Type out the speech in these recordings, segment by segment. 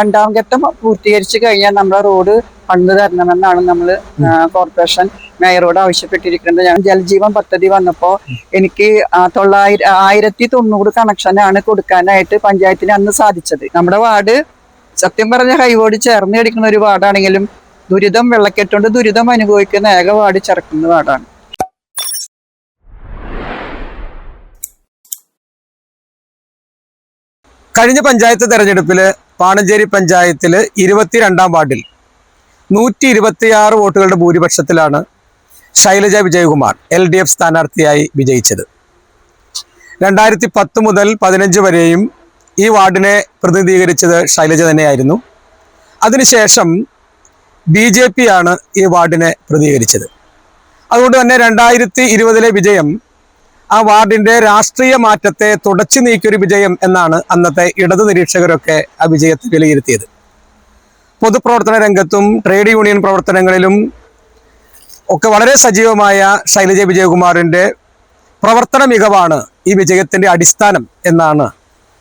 രണ്ടാം ഘട്ടം പൂർത്തീകരിച്ചു കഴിഞ്ഞാൽ നമ്മുടെ റോഡ് പണിത് തരണമെന്നാണ് നമ്മൾ കോർപ്പറേഷൻ മേയറോട് ആവശ്യപ്പെട്ടിരിക്കുന്നത്. ഞാൻ ജലജീവൻ പദ്ധതി വന്നപ്പോൾ എനിക്ക് തൊള്ളായിരം ആയിരത്തി തൊണ്ണൂറ് കണക്ഷനാണ് കൊടുക്കാനായിട്ട് പഞ്ചായത്തിന് അന്ന് സാധിച്ചത്. നമ്മുടെ വാർഡ് സത്യം പറഞ്ഞ കൈവോട് ചേർന്ന് കിടക്കുന്ന ഒരു വാർഡാണെങ്കിലും ദുരിതം വെള്ളക്കെട്ടുകൊണ്ട് ദുരിതം അനുഭവിക്കുന്ന ഏക വാർഡ് ചേർക്കുന്ന വാർഡാണ്. കഴിഞ്ഞ പഞ്ചായത്ത് തെരഞ്ഞെടുപ്പിൽ പാണഞ്ചേരി പഞ്ചായത്തിൽ ഇരുപത്തിരണ്ടാം വാർഡിൽ നൂറ്റി ഇരുപത്തിയാറ് വോട്ടുകളുടെ ഭൂരിപക്ഷത്തിലാണ് Shailaja Vijayakumar L D F സ്ഥാനാർത്ഥിയായി വിജയിച്ചത്. രണ്ടായിരത്തി പത്ത് മുതൽ പതിനഞ്ച് വരെയും ഈ വാർഡിനെ പ്രതിനിധീകരിച്ചത് ശൈലജ തന്നെയായിരുന്നു. അതിനുശേഷം ബി ജെ പി ആണ് ഈ വാർഡിനെ പ്രതിനിധീകരിച്ചത്. അതുകൊണ്ട് തന്നെ രണ്ടായിരത്തി ഇരുപതിലെ വിജയം ആ വാർഡിന്റെ രാഷ്ട്രീയ മാറ്റത്തെ തുടച്ചു നീക്കിയൊരു വിജയം എന്നാണ് അന്നത്തെ ഇടതു നിരീക്ഷകരൊക്കെ ആ വിജയത്തെ വിലയിരുത്തിയത്. പൊതുപ്രവർത്തന രംഗത്തും ട്രേഡ് യൂണിയൻ പ്രവർത്തനങ്ങളിലും ഒക്കെ വളരെ സജീവമായ ശൈലജ വിജയകുമാറിന്റെ പ്രവർത്തന മികവാണ് ഈ വിജയത്തിന്റെ അടിസ്ഥാനം എന്നാണ്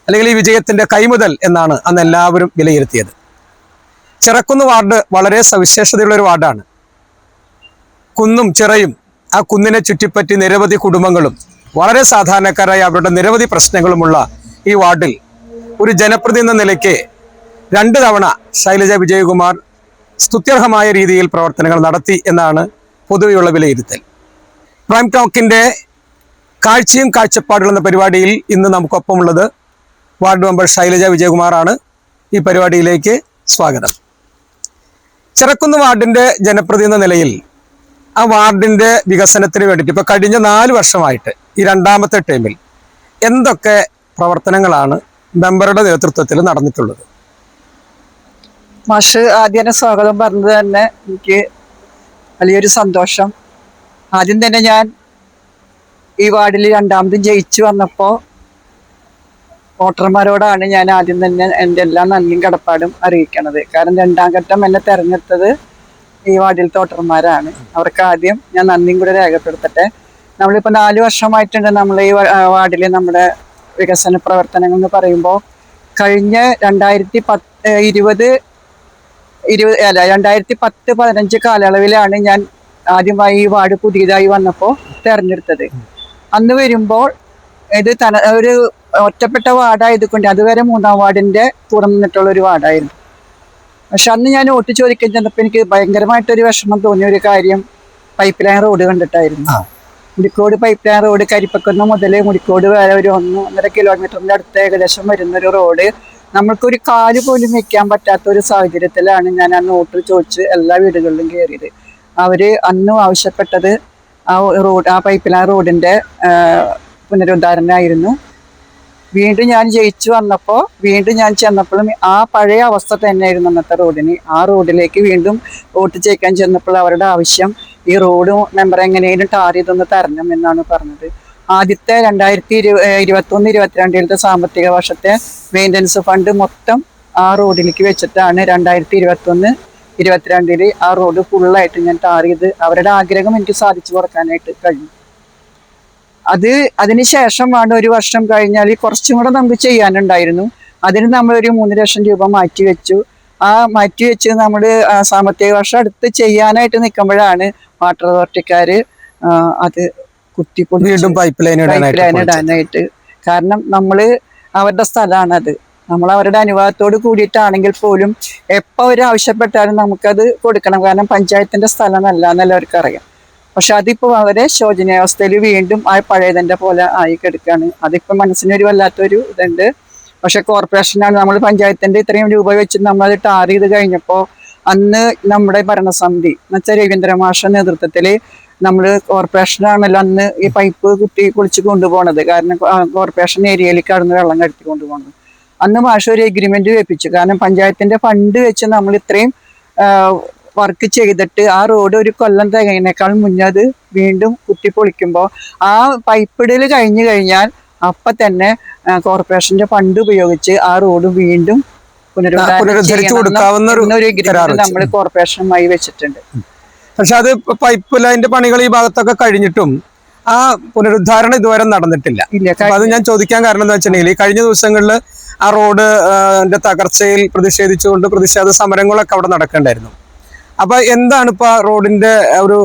അല്ലെങ്കിൽ ഈ വിജയത്തിന്റെ കൈമുതൽ എന്നാണ് അന്ന് എല്ലാവരും വിലയിരുത്തിയത്. ചിറക്കുന്ന് വാർഡ് വളരെ സവിശേഷതയുള്ള ഒരു വാർഡാണ്. കുന്നും ചിറയും ആ കുന്നിനെ ചുറ്റിപ്പറ്റി നിരവധി കുടുംബങ്ങളും വളരെ സാധാരണക്കാരായ അവരുടെ നിരവധി പ്രശ്നങ്ങളുമുള്ള ഈ വാർഡിൽ ഒരു ജനപ്രതി എന്ന നിലയ്ക്ക് രണ്ട് തവണ ശൈലജ വിജയകുമാർ സ്തുത്യർഹമായ രീതിയിൽ പ്രവർത്തനങ്ങൾ നടത്തി എന്നാണ് പൊതുവെയുള്ള വിലയിരുത്തൽ. പ്രൈം ടോക്കിന്റെ കാഴ്ചയും കാഴ്ചപ്പാടുകൾ എന്ന പരിപാടിയിൽ ഇന്ന് നമുക്കൊപ്പമുള്ളത് വാർഡ് മെമ്പർ ശൈലജ വിജയകുമാറാണ്. ഈ പരിപാടിയിലേക്ക് സ്വാഗതം. ചിറക്കുന്ന് വാർഡിന്റെ ജനപ്രതി എന്ന നിലയിൽ ആ വാർഡിന്റെ വികസനത്തിന് വേണ്ടിയിട്ട് ഇപ്പോൾ കഴിഞ്ഞ നാല് വർഷമായിട്ട് ഈ രണ്ടാമത്തെ ടൈമിൽ എന്തൊക്കെ പ്രവർത്തനങ്ങളാണ് മെമ്പറുടെ നേതൃത്വത്തിൽ നടന്നിട്ടുള്ളത്? മാഷ് ആദ്യം സ്വാഗതം പറഞ്ഞത് തന്നെ എനിക്ക് വലിയൊരു സന്തോഷം. ആദ്യം തന്നെ ഞാൻ ഈ വാർഡിൽ രണ്ടാമതും ജയിച്ചു വന്നപ്പോൾ വോട്ടർമാരോടാണ് ഞാൻ ആദ്യം തന്നെ എന്റെ എല്ലാ നന്ദിയും കടപ്പാടും അറിയിക്കണത്. കാരണം രണ്ടാം ഘട്ടം എന്നെ തെരഞ്ഞെടുത്തത് ഈ വാർഡിലത്തെ വോട്ടർമാരാണ്. അവർക്ക് ആദ്യം ഞാൻ നന്ദിയും കൂടെ രേഖപ്പെടുത്തട്ടെ. നമ്മളിപ്പോൾ നാല് വർഷമായിട്ടുണ്ട് നമ്മൾ ഈ വാർഡിൽ നമ്മുടെ വികസന പ്രവർത്തനങ്ങൾ എന്ന് പറയുമ്പോൾ കഴിഞ്ഞ രണ്ടായിരത്തി പത്ത് ഇരുപത് ഇരുപത് അല്ല രണ്ടായിരത്തി പത്ത് പതിനഞ്ച് കാലയളവിലാണ് ഞാൻ ആദ്യമായി ഈ വാർഡ് പുതിയതായി വന്നപ്പോൾ തെരഞ്ഞെടുത്തത്. അന്ന് വരുമ്പോൾ ഇത് തന ഒരു ഒറ്റപ്പെട്ട വാർഡായതുകൊണ്ട് അതുവരെ മൂന്നാം വാർഡിന്റെ തുറന്നിട്ടുള്ള ഒരു വാർഡായിരുന്നു. പക്ഷെ അന്ന് ഞാൻ വോട്ട് ചോദിക്കാൻ ചെന്നപ്പോൾ എനിക്ക് ഭയങ്കരമായിട്ടൊരു വിഷമം തോന്നിയ ഒരു കാര്യം പൈപ്പ് ലൈൻ റോഡ് കണ്ടിട്ടായിരുന്നു. മുടിക്കോട് പൈപ്പ് ലൈൻ റോഡ് കരിപ്പക്കുന്ന മുതൽ മുടിക്കോട് വരെ ഒരു ഒന്ന് ഒന്നര കിലോമീറ്ററിന്റെ അടുത്ത് ഏകദേശം വരുന്ന ഒരു റോഡ് നമ്മൾക്കൊരു കാൽ പോലും വെക്കാൻ പറ്റാത്ത ഒരു സാഹചര്യത്തിലാണ് ഞാൻ ആ നോട്ട് ചോദിച്ച് എല്ലാ വീടുകളിലും കയറിയത് അവർ അന്നും ആവശ്യപ്പെട്ടത് ആ റോഡ് ആ പൈപ്പ് ലൈൻ റോഡിന്റെ ആ, പുനരുദ്ധാരണമായിരുന്നു വീണ്ടും ഞാൻ ജയിച്ചു വന്നപ്പോൾ വീണ്ടും ഞാൻ ചെന്നപ്പോഴും ആ പഴയ അവസ്ഥ തന്നെയായിരുന്നു അന്നത്തെ റോഡിന് ആ റോഡിലേക്ക് വീണ്ടും വോട്ട് ചെയ്യിക്കാൻ ചെന്നപ്പോൾ അവരുടെ ആവശ്യം ഈ റോഡ് മെമ്പർ എങ്ങനെയും ടാർ ചെയ്തൊന്ന് തരണം എന്നാണ് പറഞ്ഞത്. ആദ്യത്തെ രണ്ടായിരത്തി ഇരു ഇരുപത്തൊന്ന് ഇരുപത്തിരണ്ടിലത്തെ സാമ്പത്തിക വർഷത്തെ മെയിന്റനൻസ് ഫണ്ട് മൊത്തം ആ റോഡിലേക്ക് വെച്ചിട്ടാണ് രണ്ടായിരത്തി ഇരുപത്തൊന്ന് ഇരുപത്തിരണ്ടിൽ ആ റോഡ് ഫുള്ളായിട്ട് ഞാൻ ടാർ ചെയ്ത് അവരുടെ ആഗ്രഹം എനിക്ക് സാധിച്ചു കൊടുക്കാനായിട്ട് കഴിഞ്ഞു. അത് അതിന് വേണ്ട ഒരു വർഷം കഴിഞ്ഞാൽ കുറച്ചും കൂടെ നമുക്ക് ചെയ്യാനുണ്ടായിരുന്നു. അതിന് നമ്മളൊരു മൂന്ന് ലക്ഷം രൂപ മാറ്റി വെച്ചു ആ മാറ്റി വെച്ച് നമ്മൾ സാമ്പത്തിക വർഷം അടുത്ത് ചെയ്യാനായിട്ട് നിൽക്കുമ്പോഴാണ് വാട്ടർ അതോറിറ്റിക്കാർ അത് കുത്തി വീണ്ടും പൈപ്പ് ലൈൻ പൈപ്പ് ലൈൻ ഇടാനായിട്ട്. കാരണം നമ്മൾ അവരുടെ സ്ഥലമാണത്. നമ്മൾ അവരുടെ അനുവാദത്തോട് കൂടിയിട്ടാണെങ്കിൽ പോലും എപ്പോൾ അവർ ആവശ്യപ്പെട്ടാലും നമുക്കത് കൊടുക്കണം. കാരണം പഞ്ചായത്തിന്റെ സ്ഥലമല്ല എന്നല്ല അവർക്ക് അറിയാം. പക്ഷെ അതിപ്പോൾ അവരെ ശോചനീയാവസ്ഥയിൽ വീണ്ടും ആ പഴയതിന്റെ പോലെ ആയി കിടക്കുകയാണ് അതിപ്പോൾ മനസ്സിനൊരു വല്ലാത്തൊരു ഇതുണ്ട്. പക്ഷെ കോർപ്പറേഷനാണ് നമ്മൾ പഞ്ചായത്തിന്റെ ഇത്രയും രൂപ വെച്ച് നമ്മൾ അത് ടാർ ചെയ്ത് കഴിഞ്ഞപ്പോൾ അന്ന് നമ്മുടെ ഭരണസമിതി എന്നുവെച്ചാൽ രവീന്ദ്ര മാഷ നേതൃത്വത്തിൽ നമ്മൾ കോർപ്പറേഷനാണല്ലോ അന്ന് ഈ പൈപ്പ് കുത്തി കുളിച്ച് കൊണ്ടുപോകണത് കാരണം കോർപ്പറേഷൻ ഏരിയയിലേക്ക് കടന്ന് വെള്ളം കടത്തി കൊണ്ടുപോകണത് അന്ന് മാഷ ഒരു എഗ്രിമെന്റ് വെപ്പിച്ചു. കാരണം പഞ്ചായത്തിന്റെ ഫണ്ട് വെച്ച് നമ്മൾ ഇത്രയും വർക്ക് ചെയ്തിട്ട് ആ റോഡ് ഒരു കൊല്ലം തികയിനേക്കാൾ മുന്നേ അത് വീണ്ടും കുത്തി പൊളിക്കുമ്പോൾ ആ പൈപ്പിടൽ കഴിഞ്ഞു കഴിഞ്ഞാൽ അപ്പൊ തന്നെ കോർപ്പറേഷന്റെ ഫണ്ട് ഉപയോഗിച്ച് ആ റോഡ് വീണ്ടും പുനരുദ്ധരിച്ചു കൊടുക്കാവുന്ന ഒരു നമ്മൾ കോർപ്പറേഷനുമായി വെച്ചിട്ടുണ്ട്. പക്ഷെ അത് പൈപ്പ് ലൈനിന്റെ പണികൾ ഈ ഭാഗത്തൊക്കെ കഴിഞ്ഞിട്ടും ആ പുനരുദ്ധാരണം ഇതുവരെ നടന്നിട്ടില്ല. അത് ഞാൻ ചോദിക്കാൻ കാരണം എന്താ വെച്ചിട്ടുണ്ടെങ്കിൽ കഴിഞ്ഞ ദിവസങ്ങളിൽ ആ റോഡ് തകർച്ചയിൽ പ്രതിഷേധിച്ചുകൊണ്ട് പ്രതിഷേധ സമരങ്ങളൊക്കെ അവിടെ നടക്കണ്ടായിരുന്നു. അപ്പൊ എന്താണ് ഇപ്പൊ റോഡിന്റെ ഒരു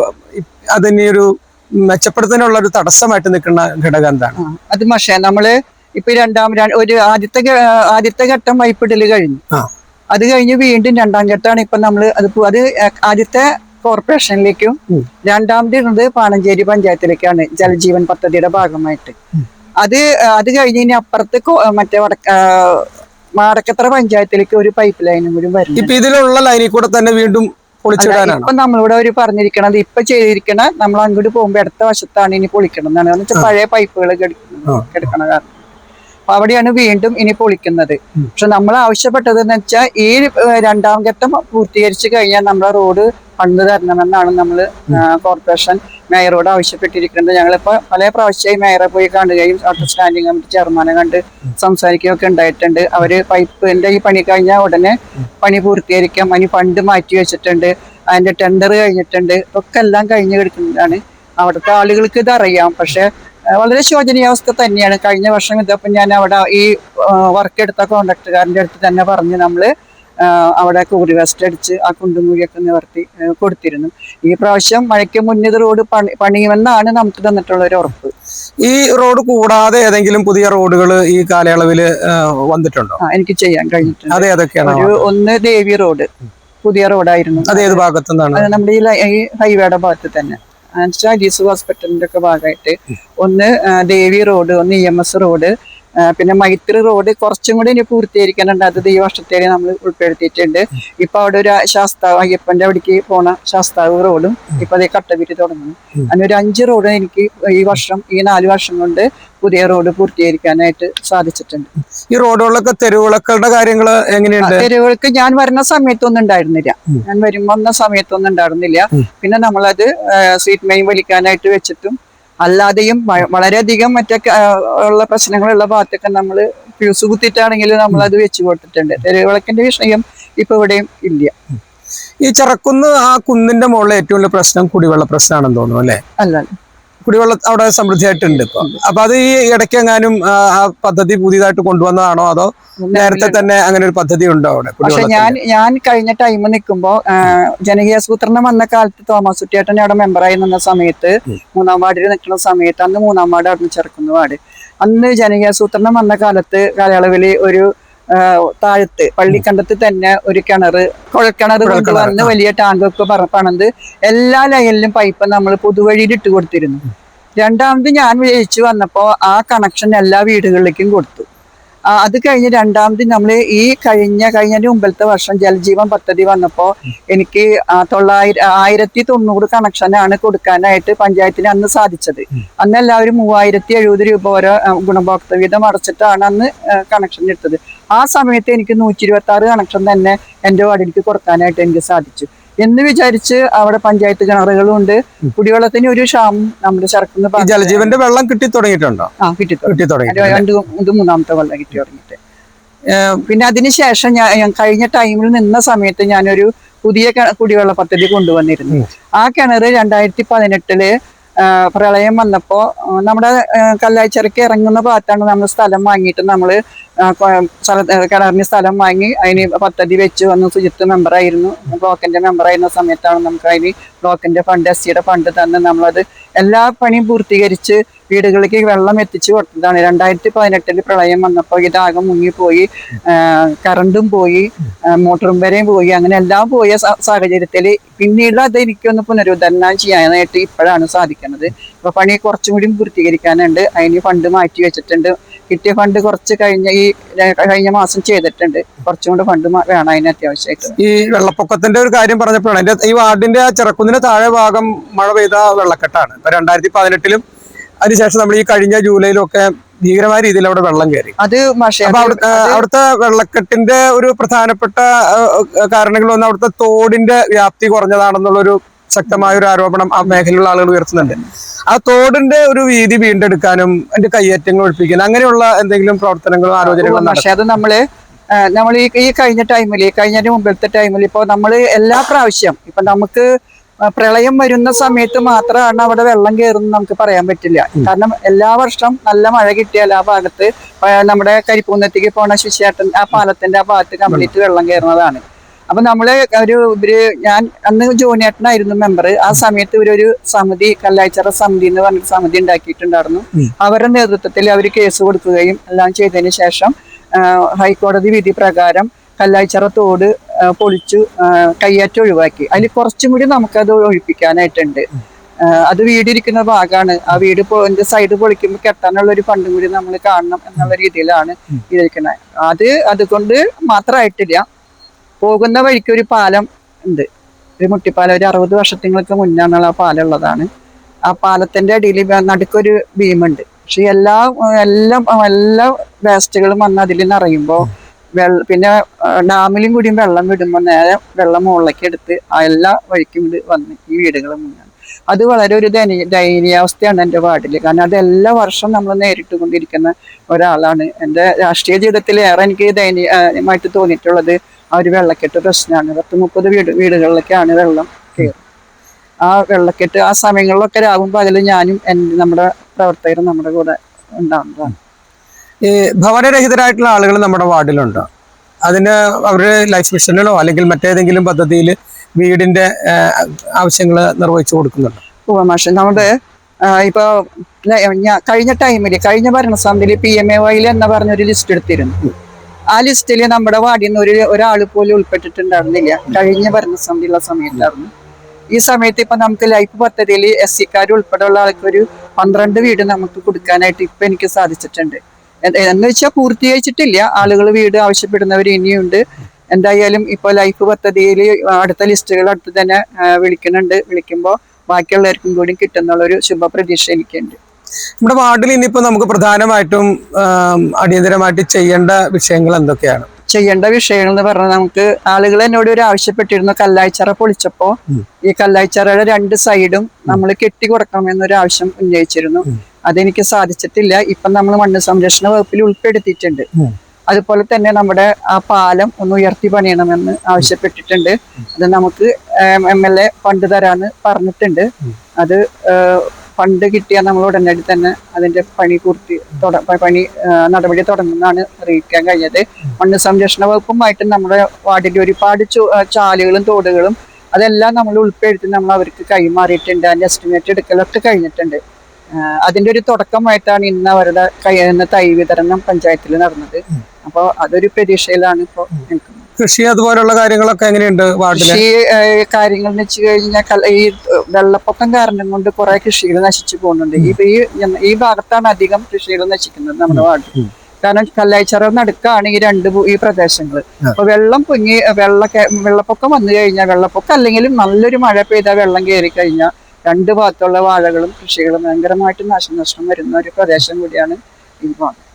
അതിനൊരു മെച്ചപ്പെടുത്താനുള്ള ഒരു തടസ്സമായിട്ട് നിൽക്കുന്ന ഘടകം എന്താണ്? അത് പക്ഷേ നമ്മൾ ഇപ്പൊ രണ്ടാം ഒരു ആദ്യത്തെ ആദ്യത്തെ ഘട്ടം വൈപ്പിടൽ കഴിഞ്ഞു. അത് കഴിഞ്ഞ് വീണ്ടും രണ്ടാം ഘട്ടമാണ് ഇപ്പൊ നമ്മൾ അത് അത് ആദ്യത്തെ കോർപ്പറേഷനിലേക്കും. രണ്ടാമത് പാണഞ്ചേരി പഞ്ചായത്തിലേക്കാണ് ജലജീവൻ പദ്ധതിയുടെ ഭാഗമായിട്ട്. അത് അത് കഴിഞ്ഞ് ഇനി അപ്പുറത്ത് മറ്റേ വടക്ക മാടക്കത്ര പഞ്ചായത്തിലേക്ക് ഒരു പൈപ്പ് ലൈനും കൂടി വരും ഇപ്പൊ ഇതിലുള്ള ലൈനിൽ കൂടെ തന്നെ വീണ്ടും ഇപ്പൊ നമ്മളിവിടെ ഒരു പറഞ്ഞിരിക്കണത് ഇപ്പൊ ചെയ്തിരിക്കണ നമ്മൾ അങ്ങോട്ട് പോകുമ്പോ അടുത്ത വശത്താണ് ഇനി പൊളിക്കണം എന്നാണ് എന്ന് പഴയ പൈപ്പുകൾ. കിടക്കണ കാരണം. അപ്പൊ അവിടെയാണ് വീണ്ടും ഇനി പൊളിക്കുന്നത്. പക്ഷെ നമ്മൾ ആവശ്യപ്പെട്ടത് എന്ന് വെച്ചാൽ ഈ രണ്ടാം ഘട്ടം പൂർത്തീകരിച്ചു കഴിഞ്ഞാൽ നമ്മളെ റോഡ് ഫണ്ട് തരണമെന്നാണ് നമ്മൾ കോർപ്പറേഷൻ മേയറോട് ആവശ്യപ്പെട്ടിരിക്കുന്നത്. ഞങ്ങളിപ്പോ പല പ്രാവശ്യമായി മേയറെ പോയി കാണുകയും അവിടുത്തെ സ്റ്റാൻഡിംഗ് കമ്മിറ്റി ചെയർമാനെ കണ്ട് സംസാരിക്കുകയും ഒക്കെ ഉണ്ടായിട്ടുണ്ട്. അവർ പൈപ്പിന്റെ ഈ പണി കഴിഞ്ഞാൽ ഉടനെ പണി പൂർത്തീകരിക്കാം. അതിന് ഫണ്ട് മാറ്റി വെച്ചിട്ടുണ്ട്. അതിന്റെ ടെൻഡർ കഴിഞ്ഞിട്ടുണ്ട്. ഒക്കെ എല്ലാം കഴിഞ്ഞു കിടക്കുന്നതാണ്. അവിടുത്തെ ആളുകൾക്ക് ഇത് അറിയാം. പക്ഷെ വളരെ ശോചനീയാവസ്ഥ തന്നെയാണ്. കഴിഞ്ഞ വർഷം ഇതപ്പം ഞാൻ അവിടെ ഈ വർക്ക് എടുത്ത കോൺട്രാക്ടുകാരന്റെ അടുത്ത് തന്നെ പറഞ്ഞ് നമ്മൾ അവിടെ കൂടി വെസ്റ്റ് അടിച്ച് ആ കുണ്ടുമൂഴിയൊക്കെ നിവർത്തി കൊടുത്തിരുന്നു. ഈ പ്രാവശ്യം മഴയ്ക്ക് മുന്നിത് റോഡ് പണി പണിയുമെന്നാണ് നമുക്ക് തന്നിട്ടുള്ള ഒരു ഉറപ്പ്. ഈ റോഡ് കൂടാതെ ഏതെങ്കിലും പുതിയ റോഡുകൾ ഈ കാലയളവിൽ വന്നിട്ടുണ്ടോ? എനിക്ക് ചെയ്യാൻ കഴിഞ്ഞിട്ടുണ്ട്. അതെ അതൊക്കെയാണ്? ഒരു ഒന്ന് ദേവി റോഡ് പുതിയ റോഡായിരുന്നു. അത് ഏത് ഭാഗത്തു നിന്നാണ് അത് നമ്മുടെ ഈ ഹൈവേയുടെ ഭാഗത്ത് തന്നെ. എന്നുവെച്ചാൽ ജീസു ഹോസ്പിറ്റലിന്റെ ഒക്കെ ഭാഗമായിട്ട്. ഒന്ന് ദേവി റോഡ് ഒന്ന് ഇ എം എസ് റോഡ് പിന്നെ മൈത്രി റോഡ് കുറച്ചും കൂടി ഇനി പൂർത്തീകരിക്കാനുണ്ട്. അത് ഈ വർഷത്തേക്ക് നമ്മൾ ഉൾപ്പെടുത്തിയിട്ടുണ്ട്. ഇപ്പൊ അവിടെ ഒരു ശാസ്താവ് അയ്യപ്പന്റെ അവിടേക്ക് പോണ ശാസ്താവ് റോഡും ഇപ്പൊ അതേ കട്ടപിരി തുടങ്ങുന്നു. അങ്ങനെ ഒരു അഞ്ച് റോഡ് എനിക്ക് ഈ വർഷം ഈ നാല് വർഷം കൊണ്ട് പുതിയ റോഡ് പൂർത്തീകരിക്കാനായിട്ട് സാധിച്ചിട്ടുണ്ട്. ഈ റോഡുകളിലൊക്കെ തെരുവിളക്കളുടെ കാര്യങ്ങൾ എങ്ങനെയുണ്ട്? തെരുവുകൾക്ക് ഞാൻ വരുന്ന സമയത്തൊന്നും ഉണ്ടായിരുന്നില്ല. ഞാൻ വരുമ്പോ സമയത്തൊന്നും ഉണ്ടായിരുന്നില്ല. പിന്നെ നമ്മളത് സീറ്റ് മെയിൻ വലിക്കാനായിട്ട് വെച്ചിട്ടും അല്ലാതെയും വളരെയധികം മറ്റൊക്കെ ഉള്ള പ്രശ്നങ്ങളുള്ള ഭാഗത്തൊക്കെ നമ്മൾ ഫ്യൂസ് കുത്തിയിട്ടാണെങ്കിലും നമ്മൾ അത് വെച്ച് കൊടുത്തിട്ടുണ്ട്. തെരുവിളക്കിന്റെ വിഷയം ഇപ്പൊ ഇവിടെയും ഇല്ല. ഈ ചെറക്കുന്ന് ആ കുന്നിന്റെ മുകളിൽ ഏറ്റവും വലിയ പ്രശ്നം കുടിവെള്ള പ്രശ്നമാണെന്ന് തോന്നുന്നു അല്ലേ അല്ല. കുടിവെള്ളം അവിടെ സമൃദ്ധിയായിട്ടുണ്ട് ഇപ്പൊ. അപ്പൊ അത് ഈ ഇടയ്ക്ക് എങ്ങാനും ആ പദ്ധതി പുതിയതായിട്ട് കൊണ്ടുവന്നതാണോ? അതോ നേരത്തെ തന്നെ അങ്ങനെ ഒരു പദ്ധതി ഉണ്ടോ അവിടെ പക്ഷെ ഞാൻ ഞാൻ കഴിഞ്ഞ ടൈം നിൽക്കുമ്പോ ജനകീയാസൂത്രണം വന്ന കാലത്ത് തോമസ് കുട്ടിയേട്ടൻ അവിടെ മെമ്പറായി നിന്ന സമയത്ത് മൂന്നാം വാർഡിൽ നിൽക്കുന്ന സമയത്ത് അന്ന് മൂന്നാം വാർഡ് അവിടെ ചേർക്കുന്ന വാർഡ്. അന്ന് ജനകീയാസൂത്രണം വന്ന കാലത്ത് കാലയളവിൽ ഒരു താഴത്ത് പള്ളിക്കണ്ടത്ത് തന്നെ ഒരു കിണറ് കുഴൽക്കിണർ കൊണ്ടുവന്ന് വലിയ ടാങ്കൊക്കെ പറ പണത് എല്ലാ ലൈനിലും പൈപ്പ് നമ്മൾ പൊതുവഴിയിൽ ഇട്ട് കൊടുത്തിരുന്നു. രണ്ടാമത് ഞാൻ വിജയിച്ചു വന്നപ്പോൾ ആ കണക്ഷൻ എല്ലാ വീടുകളിലേക്കും കൊടുത്തു. അത് കഴിഞ്ഞ് രണ്ടാമത് നമ്മൾ ഈ കഴിഞ്ഞ കഴിഞ്ഞ മുമ്പത്തെ വർഷം ജലജീവൻ പദ്ധതി വന്നപ്പോൾ എനിക്ക് തൊള്ളായിരം ആയിരത്തി തൊണ്ണൂറ് കണക്ഷനാണ് കൊടുക്കാനായിട്ട് പഞ്ചായത്തിന് അന്ന് സാധിച്ചത്. അന്ന് എല്ലാവരും മൂവായിരത്തി എഴുപത് രൂപ ഓരോ ഗുണഭോക്തൃ വീതം അടച്ചിട്ടാണ് അന്ന് കണക്ഷൻ എടുത്തത്. ആ സമയത്ത് എനിക്ക് നൂറ്റി ഇരുപത്തി ആറ് കണക്ഷൻ തന്നെ എന്റെ വാർഡിലേക്ക് കൊടുക്കാനായിട്ട് എനിക്ക് സാധിച്ചു. എന്ന് വിചാരിച്ച് അവിടെ പഞ്ചായത്ത് കിണറുകളും ഉണ്ട്. കുടിവെള്ളത്തിന് ഒരു ക്ഷാമം നമ്മുടെ ഈ ചെറുക്കുന്ന ജലജീവന്റെ വെള്ളം കിട്ടി തുടങ്ങിയിട്ടുണ്ടോ? ആ കിട്ടി കിട്ടി തുടങ്ങി രണ്ട് ഇത് മൂന്നാമത്തെ വെള്ളം കിട്ടി തുടങ്ങിയിട്ട്. പിന്നെ അതിനുശേഷം ഞാൻ ഞാൻ കഴിഞ്ഞ ടൈമിൽ നിന്ന സമയത്ത് ഞാനൊരു പുതിയ കുടിവെള്ള പദ്ധതി കൊണ്ടുവന്നിരുന്നു. ആ കിണർ രണ്ടായിരത്തി പതിനെട്ടിൽ പ്രളയം വന്നപ്പോ ആ, നമ്മുടെ ആ, ഇറങ്ങുന്ന ഭാഗത്താണ് നമ്മൾ സ്ഥലം വാങ്ങിയിട്ട് നമ്മൾ കിണറിന് സ്ഥലം വാങ്ങി അതിന് പദ്ധതി വെച്ച് വന്ന് സുജിത്ത് മെമ്പറായിരുന്നു ബ്ലോക്കിന്റെ മെമ്പറായിരുന്ന സമയത്താണ് നമുക്ക് അതിന് ബ്ലോക്കിന്റെ ഫണ്ട് എസ് സിയുടെ ഫണ്ട് തന്ന് നമ്മളത് എല്ലാ പണിയും പൂർത്തീകരിച്ച് വീടുകളിലേക്ക് വെള്ളം എത്തിച്ചു കൊടുത്തതാണ്. രണ്ടായിരത്തി പതിനെട്ടിൽ പ്രളയം വന്നപ്പോൾ ഇതാകെ മുങ്ങിപ്പോയി. കറണ്ടും പോയി മോട്ടറും വരെയും പോയി അങ്ങനെ എല്ലാം പോയ സാഹചര്യത്തിൽ പിന്നീട് അത് എനിക്കൊന്ന് പുനരുദ്ധരണം ചെയ്യാനായിട്ട് ഇപ്പോഴാണ് സാധിക്കുന്നത്. അപ്പൊ പണി കുറച്ചും കൂടി പൂർത്തീകരിക്കാനുണ്ട്. അതിന് ഫണ്ട് മാറ്റി വെച്ചിട്ടുണ്ട്. കിട്ടിയ ഫണ്ട് കുറച്ച് കഴിഞ്ഞ ഈ കഴിഞ്ഞ മാസം ചെയ്തിട്ടുണ്ട്. കുറച്ചും കൂടെ ഫണ്ട് വേണം അതിന് അത്യാവശ്യമായിട്ട്. ഈ വെള്ളപ്പൊക്കത്തിന്റെ ഒരു കാര്യം പറഞ്ഞപ്പോഴാണ്. എന്റെ ഈ വാർഡിന്റെ ആ ചെറക്കുന്നിന്റെ താഴെ ഭാഗം മഴ പെയ്ത വെള്ളക്കെട്ടാണ്. ഇപ്പൊ രണ്ടായിരത്തി പതിനെട്ടിലും അതിനുശേഷം നമ്മൾ ഈ കഴിഞ്ഞ ജൂലൈയിലൊക്കെ ഒക്കെ ഭീകരമായ രീതിയിൽ അവിടെ വെള്ളം കയറി. അത് അവിടുത്തെ വെള്ളക്കെട്ടിന്റെ ഒരു പ്രധാനപ്പെട്ട കാരണങ്ങൾ അവിടുത്തെ തോടിന്റെ വ്യാപ്തി കുറഞ്ഞതാണെന്നുള്ളൊരു ശക്തമായ ഒരു ആരോപണം ആ മേഖലയിലുള്ള ആളുകൾ ഉയർത്തുന്നുണ്ട്. ആ തോടിന്റെ ഒരു വീതി വീണ്ടെടുക്കാനും അതിന്റെ കയ്യേറ്റങ്ങൾ ഒഴിപ്പിക്കാനും അങ്ങനെയുള്ള എന്തെങ്കിലും പ്രവർത്തനങ്ങളും ആലോചനകളും പക്ഷേ അത് നമ്മൾ നമ്മൾ ഈ ഈ കഴിഞ്ഞ ടൈമിൽ ഈ കഴിഞ്ഞതിന് മുമ്പിലത്തെ ടൈമിൽ ഇപ്പോൾ നമ്മൾ എല്ലാ പ്രാവശ്യം ഇപ്പൊ നമുക്ക് പ്രളയം വരുന്ന സമയത്ത് മാത്രമാണ് അവിടെ വെള്ളം കയറുന്നത് നമുക്ക് പറയാൻ പറ്റില്ല. കാരണം എല്ലാ വർഷവും നല്ല മഴ കിട്ടിയാൽ ആ ഭാഗത്ത് നമ്മുടെ കരിപ്പൂന്നത്തേക്ക് പോണ ശിശിയാട്ടൻ ആ പാലത്തിന്റെ ആ ഭാഗത്ത് കംപ്ലീറ്റ് വെള്ളം കയറുന്നതാണ് അപ്പൊ നമ്മൾ ഒരു ഇവർ ഞാൻ അന്ന് ജോണിയേട്ടനായിരുന്നു മെമ്പർ ആ സമയത്ത് ഇവരൊരു സമിതി കല്ലാഴ്ചറ സമിതി എന്ന് പറഞ്ഞ സമിതി ഉണ്ടാക്കിയിട്ടുണ്ടായിരുന്നു. അവരുടെ നേതൃത്വത്തിൽ അവർ കേസ് കൊടുക്കുകയും എല്ലാം ചെയ്തതിന് ശേഷം ഹൈക്കോടതി വിധി പ്രകാരം കല്ലാഴ്ചറ തോട് പൊളിച്ചു കയ്യേറ്റം ഒഴിവാക്കി. അതിൽ കുറച്ചും കൂടി നമുക്കത് ഒഴിപ്പിക്കാനായിട്ടുണ്ട്. അത് വീടിരിക്കുന്ന ഭാഗമാണ് ആ വീട് എന്റെ സൈഡ് പൊളിക്കുമ്പോൾ കെട്ടാനുള്ള ഒരു ഫണ്ടും കൂടി നമ്മൾ കാണണം എന്നുള്ള രീതിയിലാണ് ഇരിക്കുന്നത് അത് അതുകൊണ്ട് മാത്രമായിട്ടില്ല പോകുന്ന വഴിക്ക് ഒരു പാലം ഉണ്ട്. ഒരു മുട്ടിപ്പാലം ഒരു അറുപത് വർഷങ്ങൾക്ക് മുന്നാണുള്ള ആ പാലം ഉള്ളതാണ്. ആ പാലത്തിന്റെ അടിയിൽ നടുക്കൊരു ഭീമുണ്ട്. പക്ഷെ എല്ലാ എല്ലാ എല്ലാ വേസ്റ്റുകളും വന്ന് അതിൽ നിറയുമ്പോൾ വെള്ള പിന്നെ ഡാമിലും കൂടിയും വെള്ളം വിടുമ്പോൾ നേരെ വെള്ളം മുകളിലേക്ക് എടുത്ത് എല്ലാ വഴിക്കും ഇത് വന്ന് ഈ വീടുകൾ മുന്നാണ്. അത് വളരെ ഒരു ദയനീയ ദയനീയാവസ്ഥയാണ് എന്റെ വാർഡിൽ കാരണം അത് എല്ലാ വർഷവും നമ്മൾ നേരിട്ട് കൊണ്ടിരിക്കുന്ന ഒരാളാണ്. എന്റെ രാഷ്ട്രീയ ജീവിതത്തിൽ ഏറെ എനിക്ക് ദയനീയമായിട്ട് തോന്നിയിട്ടുള്ളത് ആ ഒരു വെള്ളക്കെട്ട് പ്രശ്നമാണ്. പത്ത് മുപ്പത് വീട് വീടുകളിലൊക്കെയാണ് വെള്ളം കയറും ആ വെള്ളക്കെട്ട് ആ സമയങ്ങളിലൊക്കെ രാവും പകലും ഞാനും എന്റെ നമ്മുടെ പ്രവർത്തകരും നമ്മുടെ കൂടെ ഉണ്ടാവുന്നതാണ്. ഈ ഭവനരഹിതരായിട്ടുള്ള ആളുകൾ നമ്മുടെ വാർഡിലുണ്ട്. അതിന് അവരുടെ ലൈഫ് മിഷനിലോ അല്ലെങ്കിൽ മറ്റേതെങ്കിലും പദ്ധതിയിൽ വീടിന്റെ ആവശ്യങ്ങൾ നിർവഹിച്ചു കൊടുക്കുന്നുണ്ട്. ഉപമാഷൻ നമ്മുടെ ഇപ്പോൾ ഇപ്പൊ കഴിഞ്ഞ ടൈമിൽ കഴിഞ്ഞ ഭരണസമിതിയിൽ പി എം എ വൈയിൽ എന്ന് പറഞ്ഞൊരു ലിസ്റ്റ് എടുത്തിരുന്നു. ആ ലിസ്റ്റിൽ നമ്മുടെ വാർഡിൽ നിന്ന് ഒരു ഒരാൾ പോലും ഉൾപ്പെട്ടിട്ടുണ്ടായിരുന്നില്ല. കഴിഞ്ഞ ഭരണസമിതിയുള്ള സമയത്തായിരുന്നു. ഈ സമയത്ത് ഇപ്പൊ നമുക്ക് ലൈഫ് പദ്ധതിയിൽ എസ് സിക്കാർ ഉൾപ്പെടെയുള്ള ആൾക്കൊരു പന്ത്രണ്ട് വീട് നമുക്ക് കൊടുക്കാനായിട്ട് ഇപ്പൊ എനിക്ക് സാധിച്ചിട്ടുണ്ട്. എന്ന് വെച്ചാൽ പൂർത്തീകരിച്ചിട്ടില്ല. ആളുകൾ വീട് ആവശ്യപ്പെടുന്നവർ ഇനിയുണ്ട്. എന്തായാലും ഇപ്പൊ ലൈഫ് പദ്ധതിയിൽ അടുത്ത ലിസ്റ്റുകൾ അടുത്ത് തന്നെ വിളിക്കുന്നുണ്ട്. വിളിക്കുമ്പോൾ ബാക്കിയുള്ളവർക്കും കൂടി കിട്ടുന്നുള്ള ഒരു ശുഭപ്രതീക്ഷ എനിക്കുണ്ട്. നമ്മുടെ വാർഡിൽ ഇനിയിപ്പോ നമുക്ക് പ്രധാനമായിട്ടും അടിയന്തരമായിട്ട് ചെയ്യേണ്ട വിഷയങ്ങൾ എന്തൊക്കെയാണ്? ചെയ്യേണ്ട വിഷയങ്ങൾ എന്ന് പറഞ്ഞാൽ നമുക്ക് ആളുകൾ എന്നോട് ഒരു ആവശ്യപ്പെട്ടിരുന്നു കല്ലായ്ച്ചറ പൊളിച്ചപ്പോ. ഈ കല്ലായ്ച്ചറയുടെ രണ്ട് സൈഡും നമ്മൾ കെട്ടി കൊടുക്കണമെന്നൊരു ആവശ്യം ഉന്നയിച്ചിരുന്നു. അതെനിക്ക് സാധിച്ചിട്ടില്ല. ഇപ്പൊ നമ്മൾ മണ്ണ് സംരക്ഷണ വകുപ്പിൽ ഉൾപ്പെടുത്തിയിട്ടുണ്ട്. അതുപോലെ തന്നെ നമ്മുടെ ആ പാലം ഒന്ന് ഉയർത്തി പണിയണമെന്ന് ആവശ്യപ്പെട്ടിട്ടുണ്ട്. അത് നമുക്ക് എം എൽ എ ഫണ്ട് തരാന്ന് പറഞ്ഞിട്ടുണ്ട്. അത് ഫണ്ട് കിട്ടിയാൽ നമ്മൾ ഉടനടി തന്നെ അതിന്റെ പണി പൂർത്തി പണി നടപടി തുടങ്ങുന്നതാണ് അറിയിക്കാൻ കഴിഞ്ഞത്. മണ്ണ് സംരക്ഷണ വകുപ്പുമായിട്ട് നമ്മുടെ വാർഡിന്റെ ഒരുപാട് ചാലുകളും തോടുകളും അതെല്ലാം നമ്മൾ ഉൾപ്പെടുത്തി നമ്മൾ അവർക്ക് കൈമാറിയിട്ടുണ്ട്. അതിന്റെ എസ്റ്റിമേറ്റ് എടുക്കലൊക്കെ കഴിഞ്ഞിട്ടുണ്ട്. അതിന്റെ ഒരു തുടക്കമായിട്ടാണ് ഇന്ന് അവരുടെ കൈ തൈ വിതരണം പഞ്ചായത്തിൽ നടന്നത്. അപ്പോൾ അതൊരു പ്രതീക്ഷയിലാണ് ഇപ്പോൾ നിൽക്കുന്നത്. കൃഷി അതുപോലുള്ള കാര്യങ്ങളൊക്കെ എങ്ങനെയുണ്ട് കൃഷി കാര്യങ്ങൾ എന്ന് വെച്ച് കഴിഞ്ഞാൽ ഈ വെള്ളപ്പൊക്കം കാരണം കൊണ്ട് കുറെ കൃഷികൾ നശിച്ചു പോകുന്നുണ്ട്. ഈ ഈ ഈ ഭാഗത്താണ് അധികം കൃഷികൾ നശിക്കുന്നത് നമ്മുടെ വാർഡിൽ കാരണം കല്ലായിച്ചറ നടുക്കാണ് ഈ രണ്ട് ഈ പ്രദേശങ്ങൾ അപ്പൊ വെള്ളം പൊങ്ങി വെള്ള വെള്ളപ്പൊക്കം വന്നു കഴിഞ്ഞാൽ വെള്ളപ്പൊക്കം അല്ലെങ്കിലും നല്ലൊരു മഴ പെയ്താൽ വെള്ളം കയറി കഴിഞ്ഞാൽ രണ്ട് ഭാഗത്തുള്ള വാഴകളും കൃഷികളും ഭയങ്കരമായിട്ട് നാശനഷ്ടം വരുന്ന ഒരു പ്രദേശം കൂടിയാണ് ഈ ഭാഗം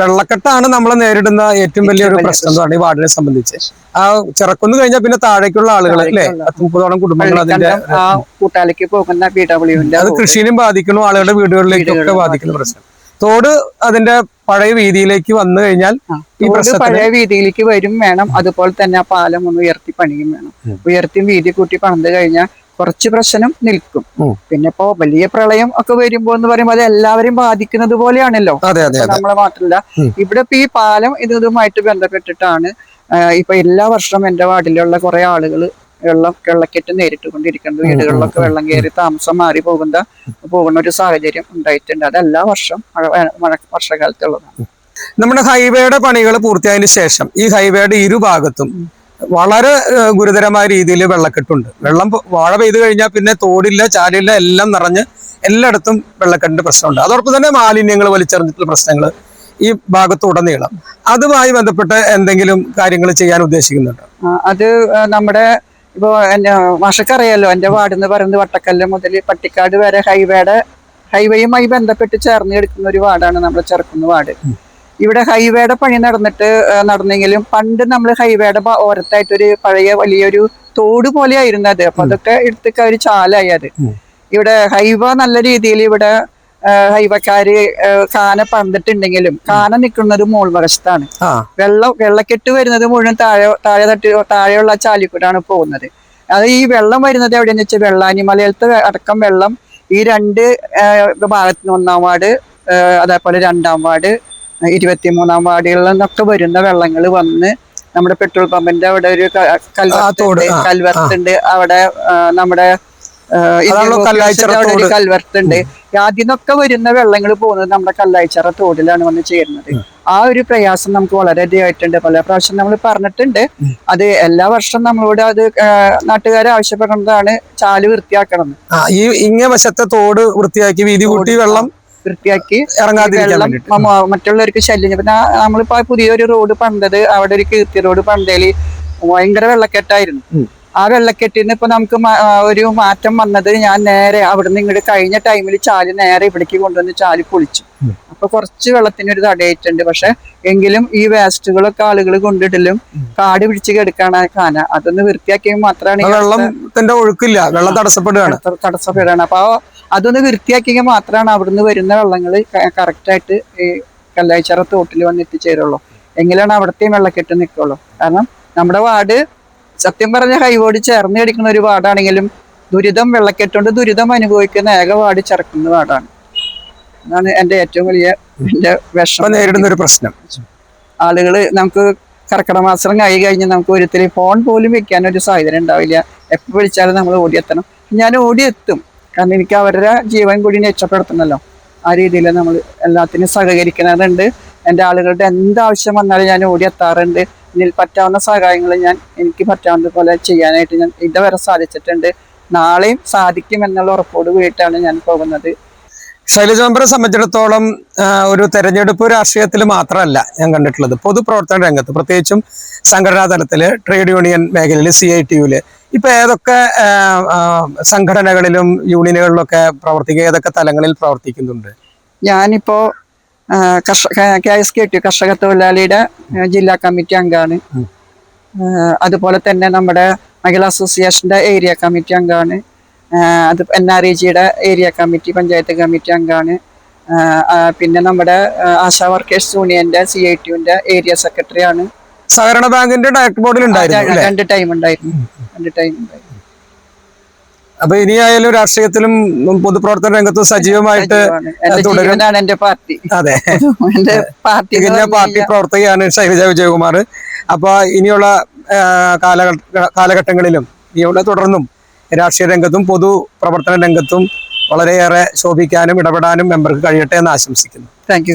വെള്ളക്കെട്ടാണ് നമ്മൾ നേരിടുന്ന ഏറ്റവും വലിയൊരു ഒരു പ്രശ്നം എന്ന് പറഞ്ഞാൽ ഈ വാർഡിനെ സംബന്ധിച്ച്. ആ ചിറക്കുന്ന് കഴിഞ്ഞാൽ പിന്നെ താഴേക്കുള്ള ആളുകൾ അല്ലേ. മുപ്പതോളം കുടുംബങ്ങൾ അതിന്റെ ആ കൂട്ടാലിക്ക് പോകുന്ന പി ഡബ്ല്യുവിന്റെ അത് കൃഷിയിലും ബാധിക്കുന്നു ആളുകളുടെ വീടുകളിലേക്കൊക്കെ വീടുകളിലും ബാധിക്കുന്ന പ്രശ്നം. തോട് അതിന്റെ പഴയ വീതിയിലേക്ക് വന്നു കഴിഞ്ഞാൽ പഴയ വീതിയിലേക്ക് വരും വേണം. അതുപോലെ തന്നെ ആ പാലം ഒന്ന് ഉയർത്തി പണിയും വേണം. ഉയർത്തി വീതി കൂട്ടി പണിത് കഴിഞ്ഞാൽ കുറച്ച് പ്രശ്നം നിൽക്കും. പിന്നെ ഇപ്പോ വലിയ പ്രളയം ഒക്കെ വരുമ്പോ എന്ന് പറയുമ്പോൾ അത് എല്ലാവരെയും ബാധിക്കുന്നത് പോലെയാണല്ലോ. നമ്മളെ മാത്രല്ല. ഇവിടെ ഇപ്പൊ ഈ പാലം ഇത് ഇതുമായിട്ട് ബന്ധപ്പെട്ടിട്ടാണ് ഇപ്പൊ എല്ലാ വർഷവും എന്റെ വാർഡിലുള്ള കുറെ ആളുകൾ വെള്ളം വെള്ളക്കെട്ട് നേരിട്ട് കൊണ്ടിരിക്കുന്നത് വീടുകളിലൊക്കെ വെള്ളം കയറി താമസം മാറി പോകുന്ന പോകുന്ന ഒരു സാഹചര്യം ഉണ്ടായിട്ടുണ്ട്. അത് എല്ലാ വർഷം മഴ വർഷകാലത്തുള്ളതാണ്. നമ്മുടെ ഹൈവേയുടെ പണികൾ പൂർത്തിയായതിനു ശേഷം ഈ ഹൈവേയുടെ ഇരുഭാഗത്തും വളരെ ഗുരുതരമായ രീതിയിൽ വെള്ളക്കെട്ടുണ്ട്. വെള്ളം വാഴ പെയ്തു കഴിഞ്ഞാൽ പിന്നെ തോടില്ല ചാലില്ല എല്ലാം നിറഞ്ഞ് എല്ലായിടത്തും വെള്ളക്കെട്ടിന്റെ പ്രശ്നമുണ്ട്. അതോടൊപ്പം തന്നെ മാലിന്യങ്ങൾ വലിച്ചെറിഞ്ഞിട്ടുള്ള പ്രശ്നങ്ങൾ ഈ ഭാഗത്തുടനീളം. അതുമായി ബന്ധപ്പെട്ട് എന്തെങ്കിലും കാര്യങ്ങൾ ചെയ്യാൻ ഉദ്ദേശിക്കുന്നുണ്ട്? അത് നമ്മുടെ ഇപ്പോ എന്റെ മാഷക്കറിയാലോ എന്റെ വാർഡ് എന്ന് പറയുന്നത് വട്ടക്കല്ല് മുതൽ പട്ടിക്കാട് വരെ ഹൈവേയുടെ ഹൈവേയുമായി ബന്ധപ്പെട്ട് ചേർന്ന് എടുക്കുന്ന ഒരു വാർഡാണ് നമ്മുടെ ചെറുക്കുന്ന വാർഡ്. ഇവിടെ ഹൈവേയുടെ പണി നടന്നിട്ട് നടന്നെങ്കിലും പണ്ട് നമ്മൾ ഹൈവേയുടെ ഓരത്തായിട്ടൊരു പഴയ വലിയൊരു തോട് പോലെ ആയിരുന്നു അത്. അപ്പൊ അതൊക്കെ എടുത്തൊക്കെ ഒരു ചാലായി അത്. ഇവിടെ ഹൈവ നല്ല രീതിയിൽ ഇവിടെ ഹൈവക്കാര് കാന പണിതിട്ടുണ്ടെങ്കിലും കാന നിൽക്കുന്നത് മോൾ വശത്താണ്. വെള്ളം വെള്ളക്കെട്ട് വരുന്നത് മുഴുവൻ താഴെ താഴെ തട്ടി താഴെയുള്ള ചാലിക്കൂടാണ് പോകുന്നത്. അത് ഈ വെള്ളം വരുന്നത് എവിടെയെന്ന് വെച്ചാൽ വെള്ളാനി മലയാളത്ത് അടക്കം വെള്ളം ഈ രണ്ട് ഭാഗത്ത് ഒന്നാം വാർഡ് അതേപോലെ രണ്ടാം വാർഡ് ഇരുപത്തി മൂന്നാം വാർഡുകളിൽ നിന്നൊക്കെ വരുന്ന വെള്ളങ്ങൾ വന്ന് നമ്മുടെ പെട്രോൾ പമ്പിന്റെ അവിടെ ഒരു കൽവർത്തുണ്ട്. കൽവർത്ത് തോട്, ഉണ്ട് ആ, കൽവർത്ത് ഉണ്ട് അവിടെ നമ്മുടെ അവിടെ ഒരു കൽവർത്തുണ്ട്. ആദ്യം നിന്നൊക്കെ വരുന്ന വെള്ളങ്ങൾ പോകുന്നത് നമ്മുടെ കല്ലായിച്ചറ തോടിലാണ് വന്ന് ചേരുന്നത്. ആ ഒരു പ്രയാസം നമുക്ക് വളരെയധികമായിട്ടുണ്ട്. പല പ്രാവശ്യം നമ്മൾ പറഞ്ഞിട്ടുണ്ട്. അത് എല്ലാ വർഷവും നമ്മളോട് അത് നാട്ടുകാരെ ആവശ്യപ്പെടുന്നതാണ് ചാൽ വൃത്തിയാക്കണം ഈ ഇങ്ങനെ വശത്തെ തോട് വൃത്തിയാക്കി വീതി കൂട്ടി വെള്ളം വൃത്തിയാക്കി ഇറങ്ങാതിരിക്കാൻ വെള്ളം മറ്റുള്ളവർക്ക് ശല്യം പിന്നെ നമ്മളിപ്പോ പുതിയൊരു റോഡ് പണിതത് അവിടെ ഒരു കീർത്തി റോഡ് പണിതേൽ ഭയങ്കര വെള്ളക്കെട്ടായിരുന്നു. ആ വെള്ളക്കെട്ടിന് ഇപ്പൊ നമുക്ക് ഒരു മാറ്റം വന്നത് ഞാൻ നേരെ അവിടുന്ന് ഇങ്ങോട്ട് കഴിഞ്ഞ ടൈമിൽ ചാൽ നേരെ ഇവിടേക്ക് കൊണ്ടുവന്ന് ചാൽ പൊളിച്ചു. അപ്പൊ കുറച്ച് വെള്ളത്തിന് ഒരു തടയിട്ടുണ്ട് പക്ഷെ എങ്കിലും ഈ വേസ്റ്റുകളൊക്കെ ആളുകൾ കൊണ്ടിടലും കാട് പിടിച്ച് കിടക്കാണ് കാന. അതൊന്ന് വൃത്തിയാക്കിയ മാത്രമാണ് വെള്ളത്തിന്റെ ഒഴുക്കില്ല. വെള്ളം തടസ്സപ്പെടുകയാണ്. തടസ്സ- തടസ്സപ്പെടുകയാണ്. അപ്പൊ അതൊന്ന് വൃത്തിയാക്കിയെങ്കിൽ മാത്രമാണ് അവിടുന്ന് വരുന്ന വെള്ളങ്ങൾ കറക്റ്റായിട്ട് ഈ കല്ലായിച്ചിറ തോട്ടിൽ വന്ന് എത്തിച്ചേരുള്ളൂ. എങ്കിലാണ് അവിടത്തെയും വെള്ളക്കെട്ട് നിൽക്കുള്ളൂ കാരണം നമ്മുടെ വാർഡ് സത്യം പറഞ്ഞ കൈവോട് ചേർന്ന് കിടക്കുന്ന ഒരു വാർഡാണെങ്കിലും ദുരിതം വെള്ളക്കെട്ടുകൊണ്ട് ദുരിതം അനുഭവിക്കുന്ന ഏക വാർഡ് ചേർക്കുന്ന വാർഡാണ്. അതാണ് എന്റെ ഏറ്റവും വലിയ എന്റെ വിഷമം. നേരിടുന്ന ഒരു പ്രശ്നം. ആളുകൾ നമുക്ക് കർക്കിടക മാസം കഴി കഴിഞ്ഞ് നമുക്ക് ഒരിത്തിരി ഫോൺ പോലും വെക്കാൻ ഒരു സാഹചര്യം ഉണ്ടാവില്ല. എപ്പോൾ വിളിച്ചാലും നമ്മൾ ഓടിയെത്തണം. ഞാൻ ഓടിയെത്തും. കാരണം എനിക്ക് അവരുടെ ജീവൻ കൂടി രക്ഷപ്പെടുത്തണമല്ലോ. ആ രീതിയിൽ നമ്മൾ എല്ലാത്തിനും സഹകരിക്കുന്നുണ്ട് എന്റെ ആളുകളുടെ എന്താവശ്യം വന്നാലും ഞാൻ ഓടിയെത്താറുണ്ട് ഇതിൽ പറ്റാവുന്ന സഹായങ്ങൾ ഞാൻ എനിക്ക് പറ്റാവുന്ന പോലെ ചെയ്യാനായിട്ട് ഞാൻ ഇതുവരെ സാധിച്ചിട്ടുണ്ട്. നാളെയും സാധിക്കും എന്നുള്ള ഉറപ്പോട് കൂടിയിട്ടാണ് ഞാൻ പോകുന്നത്. ശൈലജ മെമ്പറെ സംബന്ധിച്ചിടത്തോളം ഒരു തെരഞ്ഞെടുപ്പ് രാഷ്ട്രീയത്തിൽ മാത്രമല്ല ഞാൻ കണ്ടിട്ടുള്ളത്. പൊതുപ്രവർത്തന രംഗത്ത് പ്രത്യേകിച്ചും സംഘടനാ തലത്തിൽ ട്രേഡ് യൂണിയൻ മേഖലയിൽ സി ഐ ടി യുൽ ഇപ്പൊ ഏതൊക്കെ സംഘടനകളിലും യൂണിയനുകളിലൊക്കെ പ്രവർത്തിക്കുക ഏതൊക്കെ തലങ്ങളിൽ പ്രവർത്തിക്കുന്നുണ്ട്? ഞാനിപ്പോ കർഷക എസ് കെ ടി കർഷക തൊഴിലാളിയുടെ ജില്ലാ കമ്മിറ്റി അംഗമാണ്. അതുപോലെ തന്നെ നമ്മുടെ മഹിളാ അസോസിയേഷന്റെ ഏരിയ കമ്മിറ്റി അംഗമാണ്. അത് എൻ ആർ ഇ ജിയുടെ ഏരിയ കമ്മിറ്റി പഞ്ചായത്ത് കമ്മിറ്റി അംഗമാണ്. പിന്നെ നമ്മുടെ ആശാ വർക്കേഴ്സ് യൂണിയന്റെ സി ഐ ടിയുന്റെ ഏരിയ സെക്രട്ടറി ആണ് സഹകരണ ബാങ്കിന്റെ ഡയറക്ടർ ബോർഡിൽ രണ്ട് ടൈം ഉണ്ടായിരുന്നു. രണ്ട് ടൈം ഉണ്ടായിരുന്നു അപ്പൊ ഇനിയായാലും രാഷ്ട്രീയത്തിലും പൊതുപ്രവർത്തന രംഗത്തും സജീവമായിട്ട് സജീവമാണ്. എന്റെ തുടരും. ജീവനാണ് എന്റെ പാർട്ടി. അതെ. എന്റെ പ്രവർത്തകയാണ് ശൈലജ വിജയകുമാർ. അപ്പൊ ഇനിയുള്ള കാലഘട്ടങ്ങളിലും ഇനിയുള്ള തുടർന്നും രാഷ്ട്രീയ രംഗത്തും പൊതു പ്രവർത്തന രംഗത്തും വളരെയേറെ ശോഭിക്കാനും ഇടപെടാനും മെമ്പർക്ക് കഴിയട്ടെ എന്ന് ആശംസിക്കുന്നു. താങ്ക്